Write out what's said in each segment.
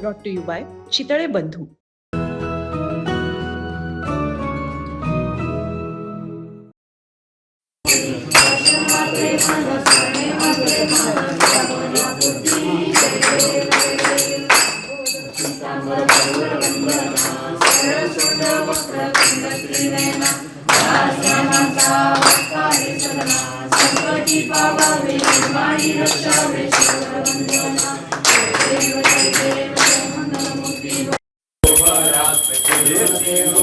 Brought to you by Chitale Bandhu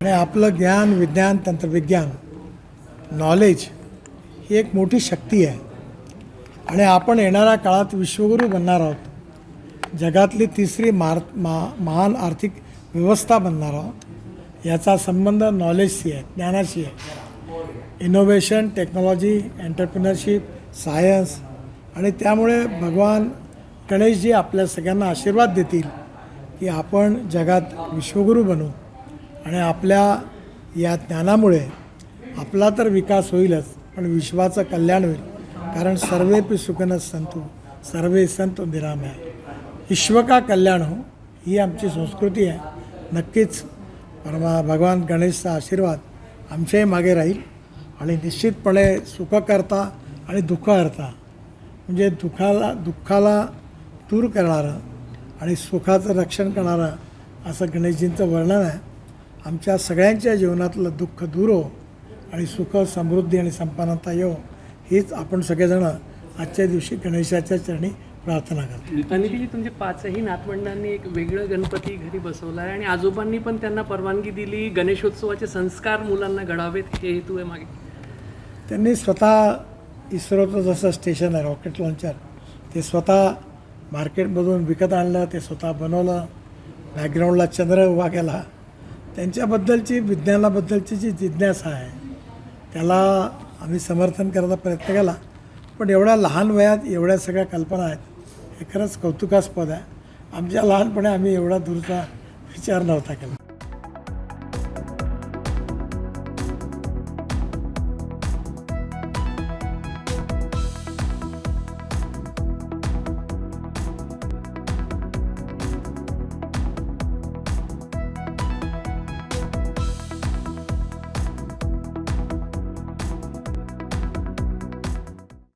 आणि आपलं ज्ञान विज्ञान तंत्रविज्ञान नॉलेज ही एक मोठी शक्ती आहे. आणि आपण येणाऱ्या काळात विश्वगुरू बनणार आहोत. जगातली तिसरी मार मा महान आर्थिक व्यवस्था बनणार आहोत. याचा संबंध नॉलेजशी आहे ज्ञानाशी आहे. इनोव्हेशन टेक्नॉलॉजी एंटरप्रिनरशिप सायन्स आणि त्यामुळे भगवान गणेशजी आपल्या सगळ्यांना आशीर्वाद देतील की आपण जगात विश्वगुरू बनू. आणि आपल्या या ज्ञानामुळे आपला तर विकास होईलच पण विश्वाचं कल्याण होईल. कारण सर्वेपी सुखनच संतू सर्वे संत निरामय विश्व का कल्याण हो ही आमची संस्कृती आहे. नक्कीच परमा भगवान गणेशचा आशीर्वाद आमच्याही मागे राहील आणि निश्चितपणे सुखकर्ता आणि दुःखहर्ता. म्हणजे दुःखाला दुःखाला दूर करणारं आणि सुखाचं रक्षण करणारं असं गणेशजींचं वर्णन आहे. आमच्या सगळ्यांच्या जीवनातलं दुःख दूर हो आणि सुख समृद्धी आणि संपन्नता येऊ हीच आपण सगळेजण आजच्या दिवशी गणेशाच्या चरणी प्रार्थना करतो. अनिलजी तुमच्या पाचही नातवंडांनी एक वेगळं गणपती घरी बसवला आहे आणि आजोबांनी पण त्यांना परवानगी दिली गणेशोत्सवाचे संस्कार मुलांना घडावेत हे हेतू आहे मागे. त्यांनी स्वतः इस्रोचं जसं स्टेशन आहे रॉकेट लॉन्चर ते स्वतः मार्केटमधून विकत आणलं ते स्वतः बनवलं बॅकग्राऊंडला चंद्र उभा केला. त्यांच्याबद्दलची विज्ञानाबद्दलची जी जिज्ञासा आहे त्याला आम्ही समर्थन करायचा प्रयत्न केला. पण एवढ्या लहान वयात एवढ्या सगळ्या कल्पना आहेत हे खरंच कौतुकास्पद आहे. आमच्या लहानपणी आम्ही एवढा दूरचा विचार नव्हता केला.